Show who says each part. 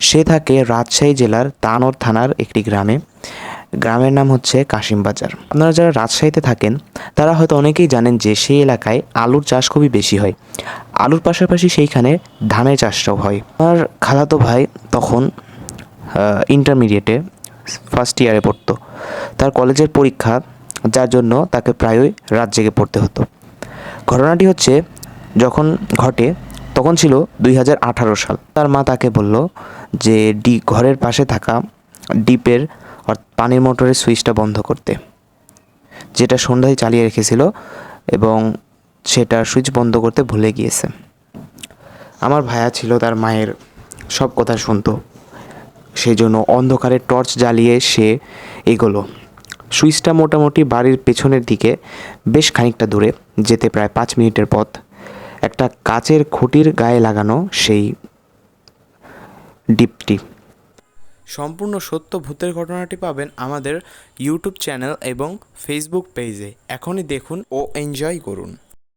Speaker 1: সে থাকে রাজশাহী জেলার তানোর থানার একটি গ্রামে। গ্রামের নাম হচ্ছে কাশিমবাজার। আপনারা যারা রাজশাহীতে থাকেন, তারা হয়তো অনেকেই জানেন যে সেই এলাকায় আলুর চাষ খুবই বেশি হয়। আলুর পাশাপাশি সেইখানে ধানের চাষটাও হয়। আমার খালাতো ভাই তখন ইন্টারমিডিয়েটে ফার্স্ট ইয়ারে পড়তো। তার কলেজের পরীক্ষা, যার জন্য তাকে প্রায়ই রাত জেগে পড়তে হতো। ঘটনাটি হচ্ছে, যখন ঘটে তখন ছিল দুই হাজার আঠারো সাল। তার মা তাকে বলল যে, ডি, ঘরের পাশে থাকা ডিপের পানির মোটরের সুইচটা বন্ধ করতে। যেটা সন্ধ্যায় চালিয়ে রেখেছিল এবং সেটা সুইচ বন্ধ করতে ভুলে গিয়েছে। আমার ভাইয়া ছিল তার মায়ের সব কথা শুনতো। সেই জন্য অন্ধকারে টর্চ জ্বালিয়ে সে এগোলো। সুইচটা মোটামুটি বাড়ির পেছনের দিকে বেশ খানিকটা দূরে, যেতে প্রায় পাঁচ মিনিটের পথ। একটা কাচের খুঁটির গায়ে লাগানো সেই ডিপটি। সম্পূর্ণ সত্য ভূতের ঘটনাটি পাবেন আমাদের ইউটিউব চ্যানেল এবং ফেসবুক পেজে এখনই দেখুন ও এনজয় করুন।